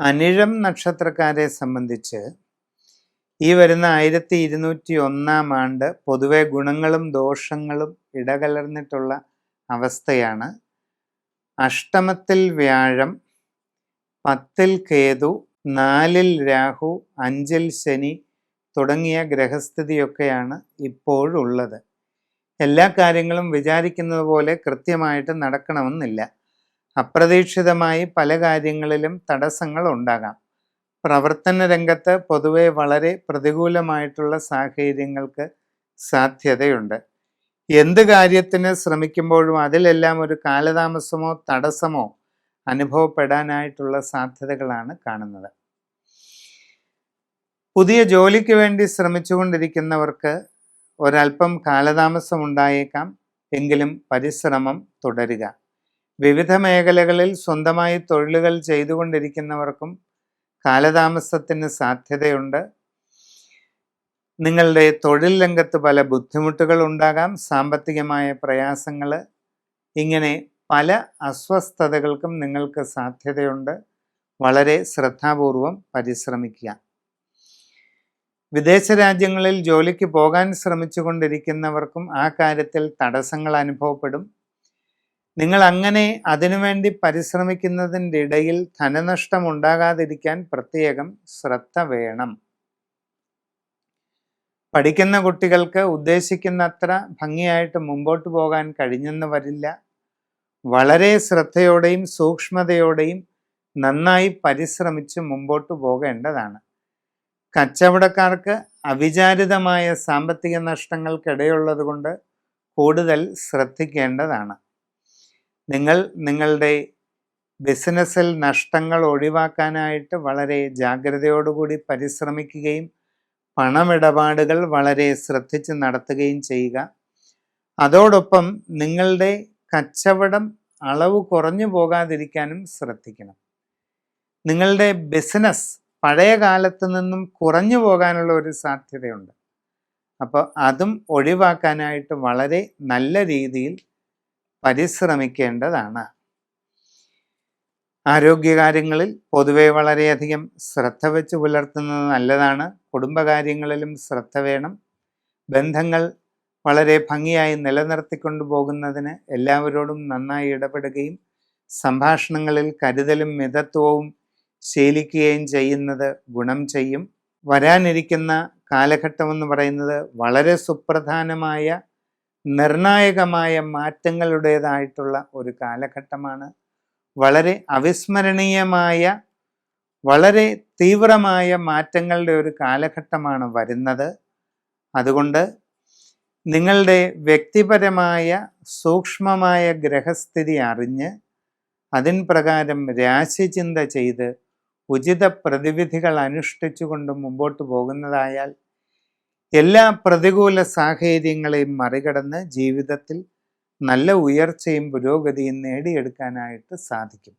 അനിഴം നക്ഷത്രക്കാരെ സംബന്ധിച്ച് ഈ വരുന്ന ആയിരത്തി ഇരുന്നൂറ്റി ഒന്നാം ആണ്ട് പൊതുവെ ഗുണങ്ങളും ദോഷങ്ങളും ഇടകലർന്നിട്ടുള്ള അവസ്ഥയാണ്. അഷ്ടമത്തിൽ വ്യാഴം പത്തിൽ കേതു നാലിൽ രാഹു അഞ്ചിൽ ശനി തുടങ്ങിയ ഗ്രഹസ്ഥിതിയൊക്കെയാണ് ഇപ്പോഴുള്ളത്. എല്ലാ കാര്യങ്ങളും വിചാരിക്കുന്നത് പോലെ കൃത്യമായിട്ട് നടക്കണമെന്നില്ല. അപ്രതീക്ഷിതമായി പല കാര്യങ്ങളിലും തടസ്സങ്ങൾ ഉണ്ടാകാം. പ്രവർത്തന രംഗത്ത് പൊതുവെ വളരെ പ്രതികൂലമായിട്ടുള്ള സാഹചര്യങ്ങൾക്ക് സാധ്യതയുണ്ട്. എന്ത് കാര്യത്തിന് ശ്രമിക്കുമ്പോഴും അതിലെല്ലാം ഒരു കാലതാമസമോ തടസ്സമോ അനുഭവപ്പെടാനായിട്ടുള്ള സാധ്യതകളാണ് കാണുന്നത്. പുതിയ ജോലിക്ക് വേണ്ടി ശ്രമിച്ചുകൊണ്ടിരിക്കുന്നവർക്ക് ഒരല്പം കാലതാമസം ഉണ്ടായേക്കാം എങ്കിലും പരിശ്രമം തുടരുക. വിവിധ മേഖലകളിൽ സ്വന്തമായി തൊഴിലുകൾ ചെയ്തുകൊണ്ടിരിക്കുന്നവർക്കും കാലതാമസത്തിന് സാധ്യതയുണ്ട്. നിങ്ങളുടെ തൊഴിൽ രംഗത്ത് പല ബുദ്ധിമുട്ടുകൾ ഉണ്ടാകാം സാമ്പത്തികമായ പ്രയാസങ്ങൾ ഇങ്ങനെ പല അസ്വസ്ഥതകൾക്കും നിങ്ങൾക്ക് സാധ്യതയുണ്ട്. വളരെ ശ്രദ്ധാപൂർവം പരിശ്രമിക്കുക. വിദേശ രാജ്യങ്ങളിൽ ജോലിക്ക് പോകാൻ ശ്രമിച്ചുകൊണ്ടിരിക്കുന്നവർക്കും ആ കാര്യത്തിൽ തടസ്സങ്ങൾ അനുഭവപ്പെടും. നിങ്ങൾ അങ്ങനെ അതിനുവേണ്ടി പരിശ്രമിക്കുന്നതിന്റെ ഇടയിൽ ധനനഷ്ടം ഉണ്ടാകാതിരിക്കാൻ പ്രത്യേകം ശ്രദ്ധ വേണം. പഠിക്കുന്ന കുട്ടികൾക്ക് ഉദ്ദേശിക്കുന്നത്ര ഭംഗിയായിട്ട് മുമ്പോട്ട് പോകാൻ കഴിഞ്ഞെന്ന് വരില്ല വളരെ ശ്രദ്ധയോടെയും സൂക്ഷ്മതയോടെയും നന്നായി പരിശ്രമിച്ച് മുമ്പോട്ട് പോകേണ്ടതാണ്. കച്ചവടക്കാർക്ക് അവിചാരിതമായ സാമ്പത്തിക നഷ്ടങ്ങൾക്കിടയുള്ളത് കൊണ്ട് കൂടുതൽ ശ്രദ്ധിക്കേണ്ടതാണ്. നിങ്ങൾ നിങ്ങളുടെ ബിസിനസ്സിൽ നഷ്ടങ്ങൾ ഒഴിവാക്കാനായിട്ട് വളരെ ജാഗ്രതയോടുകൂടി പരിശ്രമിക്കുകയും പണമിടപാടുകൾ വളരെ ശ്രദ്ധിച്ച് നടത്തുകയും ചെയ്യുക. അതോടൊപ്പം നിങ്ങളുടെ കച്ചവടം അളവ് കുറഞ്ഞു പോകാതിരിക്കാനും ശ്രദ്ധിക്കണം. നിങ്ങളുടെ ബിസിനസ് പഴയ കാലത്ത് നിന്നും കുറഞ്ഞു പോകാനുള്ള ഒരു സാധ്യതയുണ്ട്. അപ്പോൾ അതും ഒഴിവാക്കാനായിട്ട് വളരെ നല്ല രീതിയിൽ പരിശ്രമിക്കേണ്ടതാണ്. ആരോഗ്യകാര്യങ്ങളിൽ പൊതുവെ വളരെയധികം ശ്രദ്ധ വെച്ച് പുലർത്തുന്നത് നല്ലതാണ്. കുടുംബകാര്യങ്ങളിലും ശ്രദ്ധ വേണം. ബന്ധങ്ങൾ വളരെ ഭംഗിയായി നിലനിർത്തിക്കൊണ്ടു പോകുന്നതിന് എല്ലാവരോടും നന്നായി ഇടപെടുകയും സംഭാഷണങ്ങളിൽ കരുതലും മിതത്വവും ശീലിക്കുകയും ചെയ്യുന്നത് ഗുണം ചെയ്യും. വരാനിരിക്കുന്ന കാലഘട്ടമെന്ന് പറയുന്നത് വളരെ സുപ്രധാനമായ നിർണായകമായ മാറ്റങ്ങളുടേതായിട്ടുള്ള ഒരു കാലഘട്ടമാണ്. വളരെ അവിസ്മരണീയമായ വളരെ തീവ്രമായ മാറ്റങ്ങളുടെ ഒരു കാലഘട്ടമാണ് വരുന്നത്. അതുകൊണ്ട് നിങ്ങളുടെ വ്യക്തിപരമായ സൂക്ഷ്മമായ ഗ്രഹസ്ഥിതി അറിഞ്ഞ് അതിൻ പ്രകാരം രാശിചിന്ത ചെയ്ത് ഉചിത പ്രതിവിധികൾ അനുഷ്ഠിച്ചുകൊണ്ട് മുമ്പോട്ട് പോകുന്നതായാൽ എല്ലാ പ്രതികൂല സാഹചര്യങ്ങളെയും മറികടന്ന് ജീവിതത്തിൽ നല്ല ഉയർച്ചയും പുരോഗതിയും നേടിയെടുക്കാനായിട്ട് സാധിക്കും.